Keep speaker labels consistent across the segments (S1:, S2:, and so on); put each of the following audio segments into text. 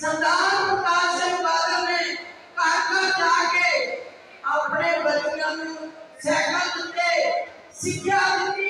S1: سردار پرکاش سنگھ بادل نے جا کے اپنے بچوں سیکھا دیتے سکھیا دیتی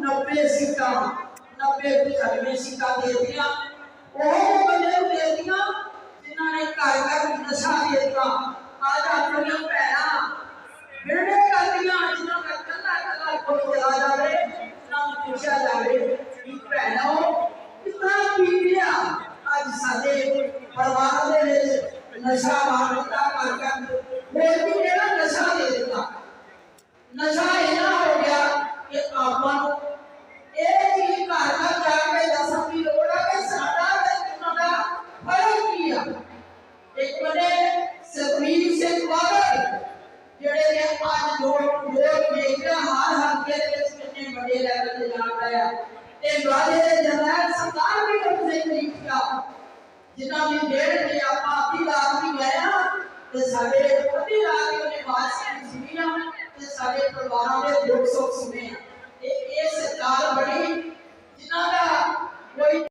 S1: نبے سیٹ نچانوی سیٹا دے دیا۔ نشہ مانگتا مر کر بولتی میرا نشہ دے دیتا۔ نشہ اتنا ہو گیا کہ آپا کو ایک ہی کارنا جا کے دسم کی لوڑا کے سارا دستوں کا فرق کیا ایک بڑے ستمیر سے دوارا جڑے نے آج لوگ لوگ دیکھنا ہار ہار کے اس نے بڑے لیول پہ جا پایا تے والے جنرل سرکار بھی کم سے نہیں کیا جنہوں نے ڈیڑھ ਤੇ ਸਾਡੇ ਪੱਤੀ ਰਾਜੇ ਨੇ ਵਾਸੀ ਜ਼ਮੀਨਾਂ ਤੇ ਸਾਡੇ ਪਰਿਵਾਰਾਂ ਦੇ ਦੁੱਖ ਸੁੱਖ ਸੁਨੇ ਇਹ ਇਹ ਸਰਕਾਰ ਬਣੀ ਜਿਨ੍ਹਾਂ ਦਾ ਕੋਈ